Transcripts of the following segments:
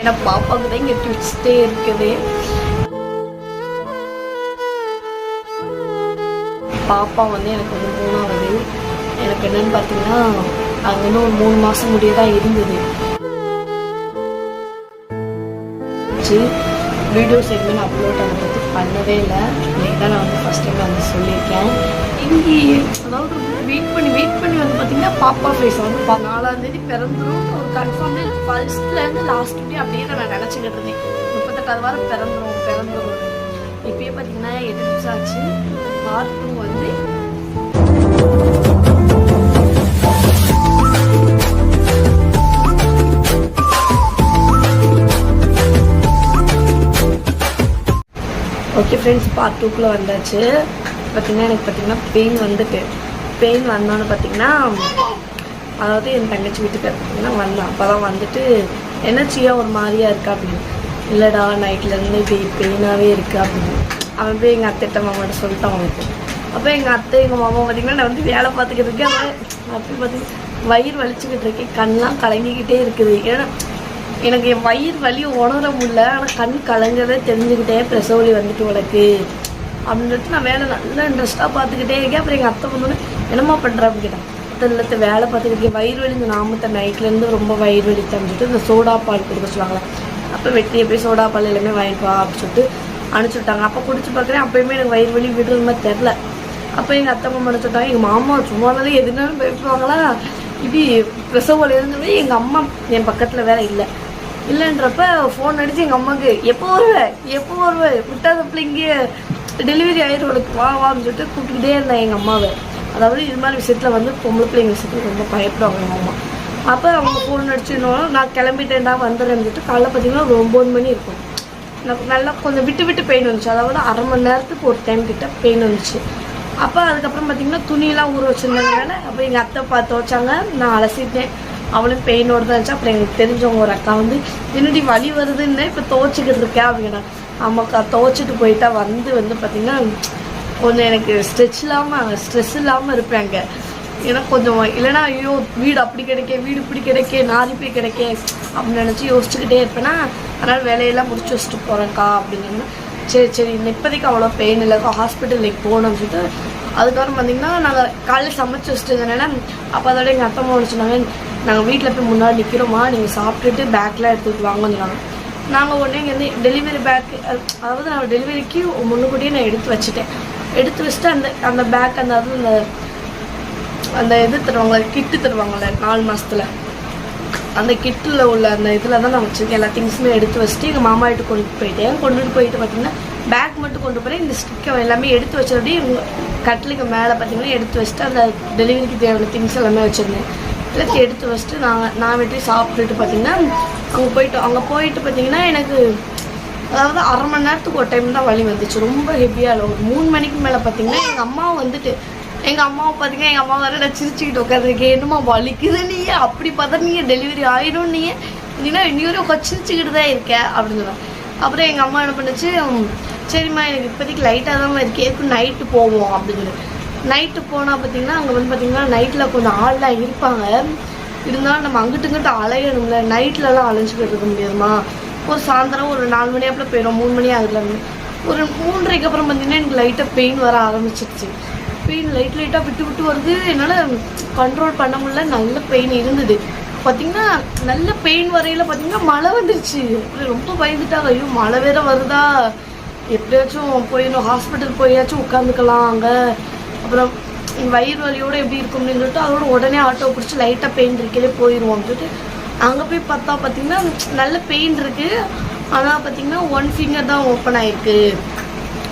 ஏன்னா பாப்பாவுக்கு தான் இங்கே ட்விஸ்டே இருக்குது. பாப்பா வந்து எனக்கு வந்து மூணாவது. எனக்கு என்னன்னு பார்த்தீங்கன்னா அங்கே இன்னும் ஒரு மூணு மாதம் முடிய தான் இருந்தது வீடியோஸ் எதுவுமே நான் அப்லோட் பண்ணுறது பண்ணவே இல்லை. இன்றைக்கி தான் நான் வந்து ஃபஸ்ட் டைம் வந்து சொல்லியிருக்கேன். இங்கே அதாவது வெயிட் பண்ணி வெயிட் பண்ணி வந்து பார்த்தீங்கன்னா பாப்பா ஃபேஸ் வந்து நாலாம் தேதி பிறந்துரும். ஒரு கன்ஃபார்ம் ஃபர்ஸ்ட்லேருந்து லாஸ்ட் டே அப்படியே நான் நினச்சிக்கிட்டு இருந்தேன். முப்பத்தெட்டாவது வாரம் பிறந்துரும் பிறந்துரும். இப்பயே பார்த்தீங்கன்னா எட்டு நிமிஷம் ஆச்சு. பார்ட் டூ வந்து ஓகே ஃப்ரெண்ட்ஸ் பார்ட் டூக்குள்ளே வந்தாச்சு. பார்த்தீங்கன்னா எனக்கு பார்த்தீங்கன்னா பெயின் வந்துட்டு. பெயின் வந்தோன்னு பார்த்தீங்கன்னா அதாவது என் தங்கச்சி வீட்டுக்கு பார்த்தீங்கன்னா வந்தான் அப்போ தான் வந்துட்டு எனர்ஜியாக ஒரு மாதிரியா இருக்கா? அப்படின்னு. இல்லைடா நைட்லேருந்து இப்படி பெயினாகவே இருக்கு அப்படின்னு. அவன் போய் எங்கள் அத்தைட்ட மாமாட்ட சொல்லிட்டான் அவனுக்கு. அப்போ எங்கள் அத்தை எங்கள் மாமா பார்த்தீங்கன்னா நான் வந்து வேலை பார்த்துக்கிட்டு இருக்கேன். அவன் அப்படி பார்த்தீங்கன்னா வயிறு வலிச்சுக்கிட்டு இருக்கேன் கண்ணெலாம் கலங்கிக்கிட்டே இருக்குது. ஏன்னா எனக்கு என் வயிறு வலி உணர முடியல. ஆனால் கண் கலங்கவே தெரிஞ்சுக்கிட்டே பிரசவலி வந்துட்டு உனக்கு. அப்படின்னு நான் வேலை நல்லா இன்ட்ரெஸ்ட்டாக பார்த்துக்கிட்டே இருக்கேன். அப்புறம் எங்கள் அத்தை வந்து என்னம்மா பண்ணுற அப்படின்னு கேட்டேன் வேலை பார்த்துக்கிட்டு வயிறு வலி இந்த நாமத்தை நைட்லேருந்து ரொம்ப வயிறு வலி சொல்லிட்டு இந்த சோடா பால் கொடுக்க சொல்லுவாங்களே அப்போ வெட்டியை போய் சோடா பால் எல்லாமே வாங்கிட்டு வா அப்படின்னு சொல்லிட்டு அனுப்பிச்சி விட்டாங்க. அப்போ குடிச்சு பார்க்குறேன் அப்பயுமே எனக்கு வயிறு வலி விடுற மாதிரி தெரில அப்போ எங்கள் அத்தை மாமா நினச்சிட்டாங்க எங்கள் மாமா சும்மானாலே எதுனாலும் பயப்படுவாங்களா? இப்படி பிரசவ வலி எங்கள் அம்மா என் பக்கத்தில் வேற இல்லை. இல்லைன்றப்ப ஃபோன் அடித்து எங்கள் அம்மாவுக்கு எப்போ வருவ? எப்போ வருவ? விட்டாத பிள்ளைங்க டெலிவரி ஆயிரும் உனக்கு வா வான்னு சொல்லிட்டு கூப்பிட்டுக்கிட்டே இருந்தேன் எங்கள் அம்மாவை. அதாவது இது மாதிரி விஷயத்தில் வந்து பொம்பளை பிள்ளைங்க விஷயத்துக்கு ரொம்ப பயப்படுவாங்க எங்கள் அம்மா. அப்போ அவங்க ஃபோன் அடிச்சுனாலும் நான் கிளம்பிட்டேன்டா வந்துடுறேன்னு சொல்லிட்டு காலைல பார்த்தீங்கன்னா ஒரு ஒம்பது மணி இருக்கும். எனக்கு நல்லா கொஞ்சம் விட்டு விட்டு பெயின் வந்துச்சு. அதாவது அரை மணி நேரத்துக்கு ஒரு டைம் கிட்ட பெயின் வந்துச்சு. அப்போ அதுக்கப்புறம் பார்த்தீங்கன்னா துணியெல்லாம் ஊற வச்சுருந்ததுனால அப்போ எங்கள் அத்தை பார்த்து வச்சாங்க நான் அலசிட்டேன். அவளும் பெயினோடு தான் இருந்துச்சு. அப்புறம் எனக்கு தெரிஞ்சவங்க ஒரு அக்கா வந்து என்னடி வலி வருதுன்னு? இப்போ துவச்சிக்கிட்டு இருக்கேன் அப்படின்னா. ஆமாக்கா துவச்சிட்டு போயிட்டா வந்து வந்து பார்த்தீங்கன்னா கொஞ்சம் எனக்கு ஸ்ட்ரெச் இல்லாமல் ஸ்ட்ரெஸ் இல்லாமல் இருப்பேன் அங்கே ஏன்னா கொஞ்சம் இல்லைனா ஐயோ வீடு அப்படி கிடைக்க வீடு இப்படி கிடைக்க நாரி போய் கிடைக்க அப்படின்னு நினச்சி யோசிச்சுக்கிட்டே இருப்பேன்னா அதனால் வேலையெல்லாம் முடிச்சு வச்சுட்டு போகிறேன்க்கா அப்படின்னு சரி சரி இப்போதைக்கு அவ்வளோ பெயின் ஹாஸ்பிட்டல் ஹாஸ்பிட்டலுக்கு போகணும்னு சொல்லிட்டு அதுக்கப்புறம் பார்த்தீங்கன்னா நாங்கள் காலையில் சமைச்சு வச்சுட்டு அப்போ அதோட எங்கள் அத்தம்மா சொன்னாங்க நாங்கள் வீட்டில் போய் முன்னாடி நிற்கிறோமா நீங்கள் சாப்பிட்டுட்டு பேக்கெலாம் எடுத்துகிட்டு வாங்கன்னு சொன்னாங்க. நாங்கள் உடனே இங்கேருந்து டெலிவரி பேக் அதாவது நான் டெலிவரிக்கு முன்னுக்கூட்டியே நான் எடுத்து வச்சுட்டேன். எடுத்து வச்சுட்டு அந்த அந்த பேக் அந்த அது அந்த அந்த இது தருவாங்கள்ல கிட்டு தருவாங்கள்ல நாலு மாதத்தில் அந்த கிட்டில் உள்ள அந்த இதில் தான் நான் வச்சுருக்கேன். எல்லா திங்ஸுமே எடுத்து வச்சுட்டு எங்கள் மாமா கிட்ட கொண்டு போயிட்டேன் கொண்டுட்டு போயிட்டு பார்த்தீங்கன்னா பேக் மட்டும் கொண்டு போகிறேன் இந்த ஸ்டிக்கை எல்லாமே எடுத்து வச்சபடி கட்டிலுக்கு மேலே பார்த்தீங்கன்னா எடுத்து வச்சுட்டு அந்த டெலிவரிக்கு தேவையான திங்ஸ் எல்லாமே வச்சுருந்தேன். எல்லாத்தையும் எடுத்து வச்சுட்டு நான் நான் வீட்லேயே சாப்பிட்டுட்டு பார்த்தீங்கன்னா அங்கே போயிட்டோம் அங்கே போயிட்டு பார்த்தீங்கன்னா எனக்கு அதாவது அரை மணி நேரத்துக்கு ஒரு டைம் தான் வலி வந்துச்சு. ரொம்ப ஹெவியாக இல்லை ஒரு மூணு மணிக்கு மேலே பார்த்தீங்கன்னா எங்கள் அம்மா வந்துட்டு எங்கள் அம்மாவை பார்த்தீங்கன்னா எங்கள் அம்மா வர நான் சிரிச்சுக்கிட்டு உட்காந்துருக்கேன் என்னம்மா வலிக்குது நீ? அப்படி பார்த்தா நீ டெலிவரி ஆயிடும் நீ. நீனா இன்னொரு சிரிச்சுக்கிட்டு தான் இருக்க அப்படின்னு சொல்லுவாங்க அப்புறம் எங்கள் அம்மா என்ன பண்ணுச்சு சரிம்மா எனக்கு இப்போதைக்கு லைட்டாக தான் இருக்கு. எதுக்கு நைட்டு போவோம் அப்படின்னு நைட்டு போனால் பார்த்தீங்கன்னா அங்கே வந்து பார்த்தீங்கன்னா நைட்டில் கொஞ்சம் ஆள்லாம் இருப்பாங்க. இருந்தாலும் நம்ம அங்கிட்டு இங்கிட்டு அலையணும்ல. நைட்லலாம் அலைஞ்சிக்கிட்டு இருக்க முடியாதுமா ஒரு சாயந்தரம் ஒரு நாலு மணி அப்பல போயிடும் மூணு மணி ஆகுதுல ஒரு மூன்றரைக்கு அப்புறம் பார்த்தீங்கன்னா எனக்கு லைட்டாக பெயின் வர ஆரம்பிச்சிருச்சு. பெயின் லைட் லைட்டாக விட்டு விட்டு வருது. என்னால் கண்ட்ரோல் பண்ண முடியல. நல்ல பெயின் இருந்தது. பார்த்தீங்கன்னா நல்ல பெயின் வரையில பார்த்தீங்கன்னா மழை வந்துருச்சு. ரொம்ப பயந்துட்டாங்க. ஐயோ மழை வேற வருதா? எப்படியாச்சும் போயிடும் ஹாஸ்பிட்டல் போயாச்சும் உட்காந்துக்கலாம் அங்கே. அப்புறம் வயிறு வலியோட எப்படி இருக்கும்னு சொல்லிட்டு அதோட உடனே ஆட்டோ பிடிச்சி லைட்டாக பெயின் இருக்கலே போயிடுவோம் சொல்லிட்டு அங்கே போய் பார்த்தா பார்த்தீங்கன்னா நல்ல பெயின் இருக்குது ஆனால் பார்த்தீங்கன்னா ஒன் ஃபிங்கர் தான் ஓப்பன் ஆயிருக்கு.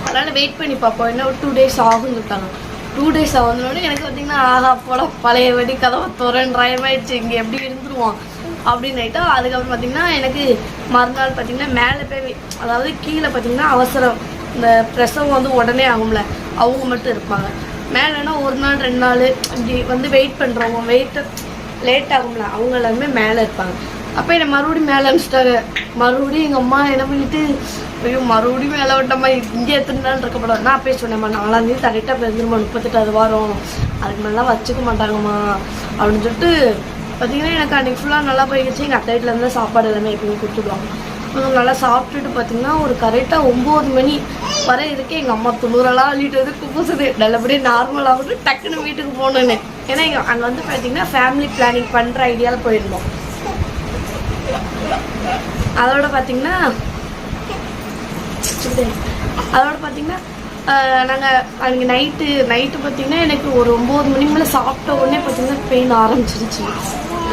அதனால் வெயிட் பண்ணி பார்ப்போம். என்ன ஒரு டூ டேஸ் ஆகும்னு இருக்காங்க. டூ டேஸ் ஆகுதுனோடனே எனக்கு பார்த்தீங்கன்னா ஆகா போல பழைய வெடி கதவை துறன் ஆயிடுச்சு இங்கே எப்படி இருந்துருவோம்? அப்படின்னு ஆகிட்டா அதுக்கப்புறம் பார்த்தீங்கன்னா எனக்கு மறுநாள் பார்த்தீங்கன்னா மேலே போய் அதாவது கீழே பார்த்தீங்கன்னா அவசரம். இந்த பிரசவம் வந்து உடனே ஆகும்ல. அவங்க மட்டும் இருப்பாங்க. மேலேனா ஒரு நாள் ரெண்டு நாள் இப்படி வந்து வெயிட் பண்ணுறவங்க வெயிட்டை லேட் ஆகும்ல அவங்க எல்லாருமே மேலே இருப்பாங்க. அப்போ என்னை மறுபடியும் மேலே அனுப்பிச்சிட்டாங்க மறுபடியும் எங்கள் அம்மா என்ன பண்ணிட்டு ஐயோ மறுபடியும் மேலே விட்டம்மா இங்கே எத்தனை நாள் இருக்கப்படாது நான் போய் சொன்னேம்மா நாலாந்தேதி கரெக்டாக பிறந்துருமா முப்பத்தெட்டாவது வாரம். அதுக்கு மேலாம் வச்சுக்க மாட்டாங்கம்மா. அப்படின்னு சொல்லிட்டு பார்த்தீங்கன்னா எனக்கு அன்றைக்கி ஃபுல்லாக நல்லா போயிடுச்சு. எங்கள் அத்தை வீட்டில் இருந்தால் சாப்பாடு எல்லாமே எப்பயுமே கொடுத்துடுவாங்க. நல்லா சாப்பிட்டுட்டு பார்த்தீங்கன்னா ஒரு கரெக்டாக ஒம்பது மணி வர இருக்கு எங்கள் அம்மா துணுரெல்லாம் அள்ளிட்டு வந்து குப்புசுது. நல்லபடியாக நார்மலாக வந்து டக்குன்னு வீட்டுக்கு போகணுன்னு ஏன்னா எங்கள் அங்கே வந்து பார்த்தீங்கன்னா ஃபேமிலி பிளானிங் பண்ணுற ஐடியாவில் போயிருந்தோம். அதோட பார்த்தீங்கன்னா அதோட பார்த்தீங்கன்னா நாங்கள் அன்றைக்கி நைட்டு நைட்டு பார்த்தீங்கன்னா எனக்கு ஒரு ஒம்பது மணி மேலே சாப்பிட்ட உடனே பார்த்தீங்கன்னா பெயின் ஆரம்பிச்சிருச்சு.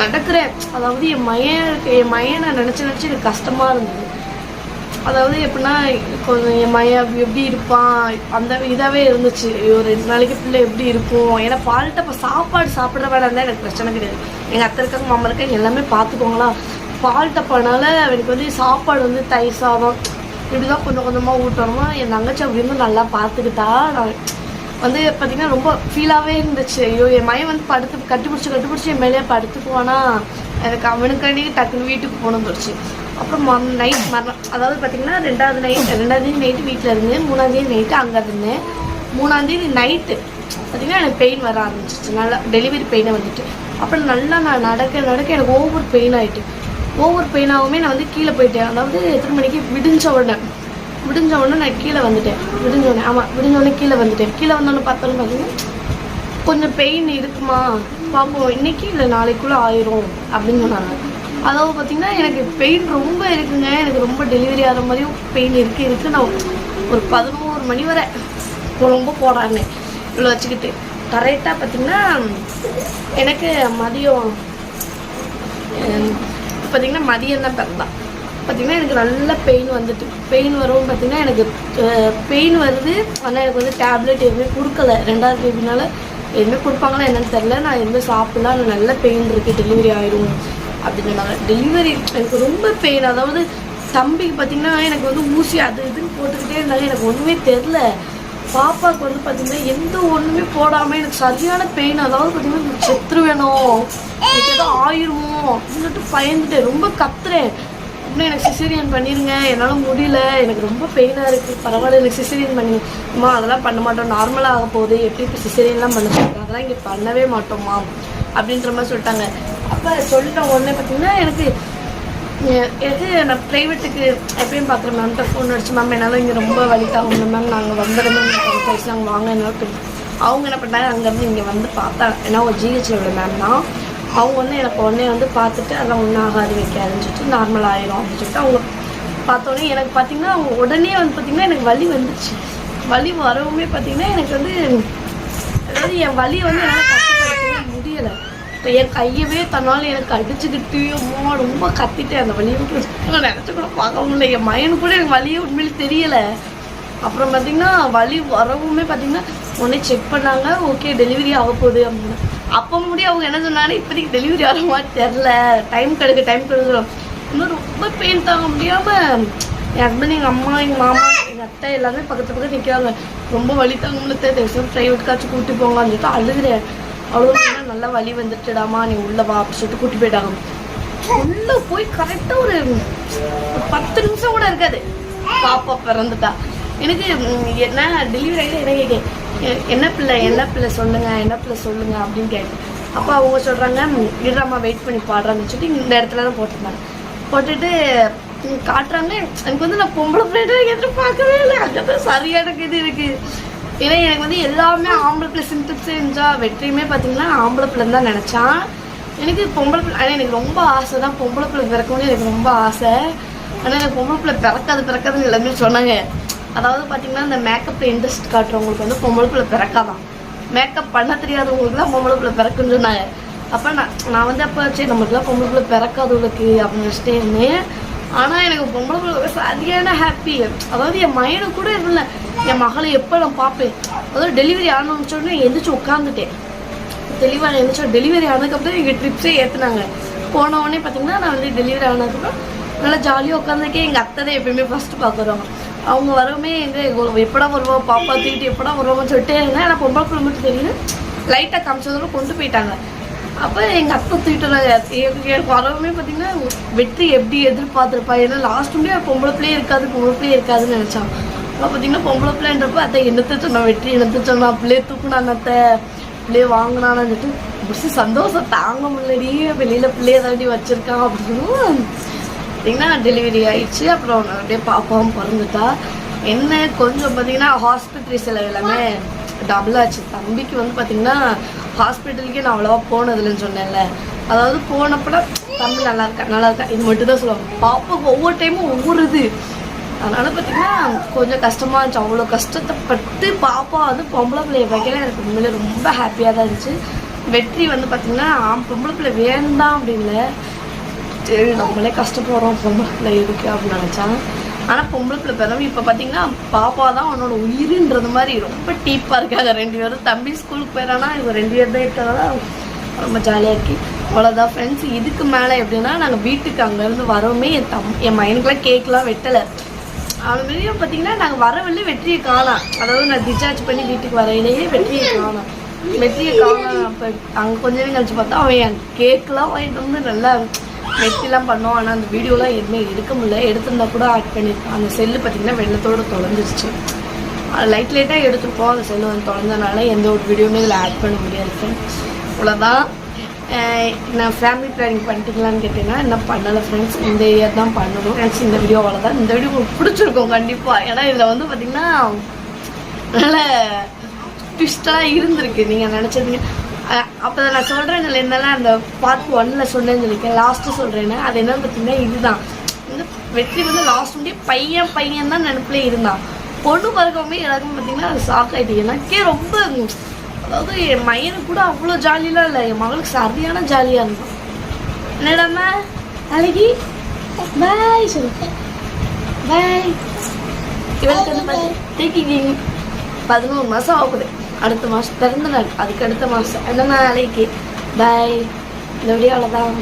நடக்கிறேன் அதாவது என் மையன் என் மையனை நினச்சி நினச்சி எனக்கு கஷ்டமாக இருந்தது. அதாவது எப்படின்னா கொஞ்சம் என் மையன் எப்படி இருப்பான் அந்த இதாகவே இருந்துச்சு. ஒரு ரெண்டு நாளைக்கு பிள்ளை எப்படி இருக்கும்? ஏன்னா பால்கிட்ட இப்போ சாப்பாடு சாப்பிட்ற வேலை இருந்தால் எனக்கு பிரச்சனை கிடையாது. எங்கள் அத்தை இருக்காங்க மாமா இருக்காங்க எல்லாமே பார்த்துக்கோங்களா பால் டப்பானால எனக்கு வந்து சாப்பாடு வந்து தயிர் சாதம் இப்படி தான் கொஞ்சம் கொஞ்சமாக ஊட்டணுமா என் தங்கச்சி அப்படின்னு நல்லா பார்த்துக்கிட்டா நான் வந்து பார்த்தீங்கன்னா ரொம்ப ஃபீலாகவே இருந்துச்சு. ஐயோ என் மையம் வந்து படுத்து கட்டுப்பிடிச்சி கட்டுப்பிடிச்சி என் மேலேயே படுத்துக்குவானா எனக்கு அவனுக்காண்டி டக்குன்னு வீட்டுக்கு போகணும் போச்சு அப்புறம் மம் நைட் மரணம் அதாவது பார்த்தீங்கன்னா ரெண்டாவது நைட் ரெண்டாவது நைட்டு வீட்டில் இருந்தேன். மூணாந்தேதி நைட்டு அங்கே இருந்தேன். மூணாந்தேதி நைட்டு பார்த்தீங்கன்னா எனக்கு பெயின் வர ஆரம்பிச்சிச்சு நல்லா டெலிவரி பெயினை வந்துட்டு. அப்புறம் நல்லா நான் நடக்க நடக்க எனக்கு ஓவர் பெயின் ஆகிட்டு ஓவர் பெயினாகவுமே நான் வந்து கீழே போயிட்டேன். அதாவது எத்தனை மணிக்கு விடிஞ்ச உடனே. விடிஞ்ச உடனே நான் கீழே வந்துட்டேன். விடிஞ்ச உடனே ஆமாம் விடிஞ்ச உடனே கீழே வந்துட்டேன். கீழே வந்தோடனே பார்த்தோன்னு பார்த்தீங்கன்னா கொஞ்சம் பெயின் இருக்குமா? பார்ப்போம் இன்னைக்கு இல்லை நாளைக்குள்ளே ஆயிரும் அப்படின்னு சொன்னாங்க. அதாவது பார்த்தீங்கன்னா எனக்கு பெயின் ரொம்ப இருக்குங்க. எனக்கு ரொம்ப டெலிவரி ஆகிற மாதிரியும் பெயின் இருக்குது இருக்குது நான் ஒரு பதினோரு மணி வரை ரொம்ப போடான்னு இவ்வளோ வச்சுக்கிட்டு. கரெக்டாக பார்த்தீங்கன்னா எனக்கு மதியம் பார்த்தீங்கன்னா மதியம் தான் பிறந்தான் பார்த்தீங்கன்னா எனக்கு நல்ல பெயின் வந்துட்டு. பெயின் வரும் பார்த்தீங்கன்னா எனக்கு பெயின் வருது. ஆனால் எனக்கு வந்து டேப்லெட் எதுவுமே கொடுக்கல. ரெண்டாவது பேபினால எதுவுமே கொடுப்பாங்களா என்னன்னு தெரில நான் எதுவுமே சாப்பிடல. நல்ல பெயின் இருக்குது டெலிவரி ஆயிரும் அப்படின்னு சொன்னாங்க டெலிவரி எனக்கு ரொம்ப பெயின் அதாவது தம்பிக்கு பார்த்தீங்கன்னா எனக்கு வந்து ஊசி அது இதுன்னு போட்டுக்கிட்டே இருந்தாலும் எனக்கு ஒன்றுமே தெரில பாப்பாவுக்கு வந்து பார்த்தீங்கன்னா எந்த ஒன்றுமே போடாமல் எனக்கு சரியான பெயின் அதாவது பார்த்தீங்கன்னா செத்து வேணும் எனக்கு ஏதோ ஆயிருமோ அப்படின்ட்டு பயந்துட்டேன். ரொம்ப கத்துறேன். இன்னும் எனக்கு சிசேரியன் பண்ணிடுங்க என்னால் முடியல. எனக்கு ரொம்ப பெயினாக இருக்குது பரவாயில்ல எனக்கு சிசேரியன் பண்ணி. அம்மா அதெல்லாம் பண்ண மாட்டோம். நார்மலாக ஆக போகுது. எப்படி இப்போ சிசேரியன்லாம் பண்ண சொல்கிறாங்க அதெல்லாம் இங்கே பண்ணவே மாட்டோம்மா. அப்படின்ற மாதிரி சொல்லிட்டாங்க. அப்போ சொல்லிட்ட உடனே பார்த்தீங்கன்னா எனக்கு எது நான் ப்ரைவேட்டுக்கு எப்பயும் பார்க்குற மேம்கிட்ட ஃபோன் அடிச்சு மேம் என்னால் இங்கே ரொம்ப வலி மேம் நாங்கள் வந்துடுறோம் மேம் ப்ரைஸ் நாங்கள் வாங்க என்னால் அவங்க என்ன பண்ணாங்க அங்கேருந்து இங்கே வந்து பார்த்தா ஏன்னா ஒரு ஜிஹெச்சில் உள்ள மேம் தான். அவங்க வந்து எனக்கு உடனே வந்து பார்த்துட்டு அதெல்லாம் ஒன்றும் ஆகாது வைக்காதுன்னு சொல்லிட்டு நார்மல் ஆயிரும் அப்படின்னு சொல்லிட்டு அவங்க பார்த்தோன்னே எனக்கு பார்த்தீங்கன்னா அவங்க உடனே வந்து பார்த்தீங்கன்னா எனக்கு வலி வந்துச்சு வலி வரவுமே பார்த்தீங்கன்னா எனக்கு வந்து அதாவது என் வலியை வந்து என்னால் கட்டுப்படுத்தவே முடியலை. இப்போ என் கையவே தன்னால் எனக்கு அடிச்சுக்கிட்டு அம்மா ரொம்ப கத்திட்டேன். அந்த வலியை விட்டு நினச்சி கூட பார்க்க முடியல என் மயனு கூட எனக்கு வழியே உண்மையிலே தெரியலை. அப்புறம் பார்த்தீங்கன்னா வலி வரவுமே பார்த்தீங்கன்னா உடனே செக் பண்ணாங்க. ஓகே டெலிவரி ஆக போகுது அப்படின்னு. அப்போ முடியும் அவங்க என்ன சொன்னாங்க? இப்போதைக்கு டெலிவரி ஆகிற மாதிரி தெரில டைம் கிடைக்க டைம் கிடைக்கும் இன்னும் ரொம்ப பெயின் தாங்க முடியாமல் என் ஹஸ்பண்ட் எங்கள் அம்மா எங்கள் மாமா எங்கள் அத்தை எல்லாமே பக்கத்து பக்கத்து நிற்கிறாங்க ரொம்ப வலி தாங்க முடியல. தயவுசெய்து ப்ரைவேட் காய்ச்சி கூப்பிட்டு போங்க. அந்த அழுகிறேன். அவ்வளோ நல்லா வலி வந்துட்டுடாமா நீ உள்ளே வா அப்படி சொல்லிட்டு கூட்டி போயிட்டாங்க. உள்ளே போய் கரெக்டாக ஒரு பத்து நிமிஷம் கூட இருக்காது. பாப்பா பிறந்துட்டா. எனக்கு என்ன டெலிவரி ஆகிட்டு என்ன கேட்டேன்? என்ன பிள்ளை என்ன பிள்ளை சொல்லுங்க என்ன பிள்ளை சொல்லுங்க அப்படின்னு கேட்டேன். அப்போ அவங்க சொல்கிறாங்க இருடாமா வெயிட் பண்ணி பாடுறான்னு சொல்லிட்டு இந்த இடத்துல தான் போட்டிருந்தாங்க. போட்டுட்டு காட்டுறாங்க. எனக்கு வந்து நான் பொம்பளை பிள்ளைகிட்ட எதிர்பார்க்கவே இல்லை. அங்கே தான் சரியான இது இருக்குது ஏன்னா எனக்கு வந்து எல்லாமே ஆம்பளை பிள்ளை சிம்டம்ஸ் இருந்துச்சா வெற்றியுமே பார்த்தீங்கன்னா நான் ஆம்பளை பிள்ளைன்னு தான் நினச்சான். எனக்கு பொம்பளை பிள்ளை ஆனால் எனக்கு ரொம்ப ஆசை தான் பொம்பளை பிள்ளை பிறக்கணும்னு எனக்கு ரொம்ப ஆசை. ஆனால் எனக்கு பொம்பளை பிள்ளை பிறக்காது பிறக்காதுன்னு எல்லாமே சொன்னாங்க. அதாவது பார்த்தீங்கன்னா இந்த மேக்கப்பில் இன்ட்ரெஸ்ட் காட்டுறவங்களுக்கு வந்து பொம்பளை பிள்ளை பிறக்காதான். மேக்கப் பண்ண தெரியாதவங்களுக்கு தான் பொம்பளை பிள்ளை பிறக்குன்னு சொன்னாங்க. அப்போ நான் நான் வந்து அப்போ சரி நம்மளுக்குலாம் பொம்பளை பிள்ளை பிறக்காதவங்களுக்கு அப்படின்னு நினச்சிட்டே இருந்தேன் ஆனால் எனக்கு பொம்பளை பிள்ளை சரியான ஹாப்பி அதாவது என் மயனை கூட இல்லை. என் மகளை எப்போ நான் பார்ப்பேன்? அதாவது டெலிவரி ஆரம்பிச்ச எந்திரிச்சு உட்காந்துட்டேன் தெளிவாக இருந்துச்சு டெலிவரி ஆனதுக்கப்புறம் எங்கள் ட்ரிப்ஸே ஏற்றுனாங்க போன உடனே பார்த்தீங்கன்னா நான் வந்து டெலிவரி ஆனதுக்கப்புறம் நல்லா ஜாலியாக உட்காந்துருக்கேன் எங்கள் அத்தை தான் எப்பயுமே ஃபஸ்ட்டு பார்க்குறவங்க. அவங்க வரவுமே எங்கள் எப்படா வருவோம் பாப்பா தூக்கிட்டு எப்படா வருவோம்னு சொல்லிட்டே இருந்தேன் ஆனால் பொம்பளை பிள்ளை மட்டும் தெரியல லைட்டாக காமிச்சதோட கொண்டு போயிட்டாங்க. அப்போ எங்கள் அத்தை திட்டுறாங்க எனக்கு வரவுமே பார்த்தீங்கன்னா வெற்றி எப்படி எதிர்பார்த்துருப்பா? ஏன்னா லாஸ்ட் முடியும் பொம்பளை பிள்ளையே இருக்காது பொம்பளை பிள்ளையே இருக்காதுன்னு நினச்சான். அப்போ பார்த்தீங்கன்னா பொம்பளை பிள்ளைன்றப்ப அத்தை என்னத்தை சொன்னா? வெற்றி என்னத்தை சொன்னா? பிள்ளையே தூக்குனாங்க அத்தை. பிள்ளையே வாங்கினான்னு சொல்லிட்டு சந்தோஷம் தாங்க முன்னாடி வெளியில பிள்ளைய தாண்டி வச்சிருக்கான். அப்படின்னு. பார்த்தீங்கன்னா டெலிவரி ஆயிடுச்சு. அப்புறம் அப்படியே பாப்பாவும் பிறந்துட்டா. என்ன கொஞ்சம் பார்த்தீங்கன்னா ஹாஸ்பிட்டல் செலவு எல்லாமே டபுள் ஆச்சு. தம்பிக்கு வந்து பார்த்தீங்கன்னா ஹாஸ்பிட்டலுக்கே நான் அவ்வளோவா போனதில்லைன்னு சொன்னேன்ல. அதாவது போனப்பட தம்பி நல்லா இருக்கா? நல்லா இருக்கா? இது மட்டும் தான் சொல்லுவாங்க. பாப்பாவுக்கு ஒவ்வொரு டைமும் ஒவ்வொரு இது. அதனால பார்த்தீங்கன்னா கொஞ்சம் கஷ்டமாக இருந்துச்சு. அவ்வளோ கஷ்டத்தைப்பட்டு பாப்பா வந்து பொம்பளை பிள்ளைய வைக்கல. எனக்கு உண்மையிலே ரொம்ப ஹாப்பியாக தான் இருந்துச்சு. வெற்றி வந்து பார்த்தீங்கன்னா பொம்பளை பிள்ளை வேண்டாம் அப்படின்னு சரி நம்மளே கஷ்டப்படுறோம். பொம்பளை பிள்ளை இருக்கு அப்படின்னு நினச்சான் ஆனால் பொம்பளை பிள்ளை பிறகு இப்போ பார்த்தீங்கன்னா பாப்பா தான் அவனோட உயிருன்றது மாதிரி ரொம்ப டீப்பாக இருக்காங்க. ரெண்டு பேரும் தம்பி ஸ்கூலுக்கு போயிடானா இவங்க ரெண்டு பேர் தான் இருக்கிறதா ரொம்ப ஜாலியாக இருக்கு. அவ்வளோதான் ஃப்ரெண்ட்ஸ் இதுக்கு மேலே எப்படின்னா நாங்கள் வீட்டுக்கு அங்கேருந்து வரவுமே என் தம் என் மைனுக்குலாம் கேக்லாம் வெட்டலை. அவன் வெளியே பார்த்தீங்கன்னா நாங்கள் வரவில்லை வெற்றியை காணோம். அதாவது நான் டிஸ்சார்ஜ் பண்ணி வீட்டுக்கு வரையிலேயே வெற்றியை காணோம். வெற்றியை காணோம். அப்போ அங்கே கொஞ்ச நேரம் கழிச்சு பார்த்தா அவன் என் கேக்கெலாம் வாங்கிட்டு வந்து நல்லா நெட்லாம் பண்ணோம். ஆனால் அந்த வீடியோலாம் எதுவுமே எடுக்க முடியல. எடுத்திருந்தா கூட ஆட் பண்ணியிருக்கோம் அந்த செல்லு பார்த்தீங்கன்னா வெள்ளத்தோடு தொலைஞ்சிருச்சு. லைட் லைட்டாக எடுத்துருப்போம் அந்த செல்லு வந்து தொலைஞ்சனால எந்த ஒரு வீடியோவுமே இதில் ஆட் பண்ண முடியாது ஃப்ரெண்ட்ஸ் இவ்வளோதான் அஹ் நான் ஃபேமிலி பிளானிங் பண்ணிட்டீங்களான்னு கேட்டிங்கன்னா என்ன பண்ணலை ஃப்ரெண்ட்ஸ் இந்த இயர் தான் பண்ணணும். ஃப்ரெண்ட்ஸ் இந்த வீடியோ அவ்வளோதான் இந்த வீடியோ பிடிச்சிருக்கோம் பிடிச்சிருக்கும் கண்டிப்பாக ஏன்னா இதில் வந்து பார்த்திங்கன்னா நல்ல ட்விஸ்டாக இருந்திருக்கு. நீங்கள் நினச்சதுங்க அப்போ நான் சொல்கிறேன் என்னென்னா அந்த பார்ட் ஒன்னில் சொன்னேன்னு சொல்லியிருக்கேன். லாஸ்ட்டு சொல்கிறேன்னு அது என்னன்னு பார்த்தீங்கன்னா இதுதான். வந்து வெற்றி வந்து லாஸ்ட் முடிய பையன் பையன் தான் நினப்பிலே இருந்தான். பொண்ணு பிறக்கவுமே எல்லாருக்கும் பார்த்தீங்கன்னா அது ஷாக் ஆகிட்டு எனக்கே ரொம்ப அதாவது என் மயனு கூட அவ்வளோ ஜாலியெலாம் இல்லை. என் மகளுக்கு சரியான ஜாலியாக இருக்கும். என்னடாம அழகி? பாய் சொல்லிட்டேன். பாய் இவளுக்கு வந்து பார்த்து பதினோரு மாதம் ஆகுது. அடுத்த மாதம் பிறந்த நாள் அதுக்கு அடுத்த மாதம் என்ன நாளைக்கு? பாய் இந்த வீடியோவில் அவ்வளோதான்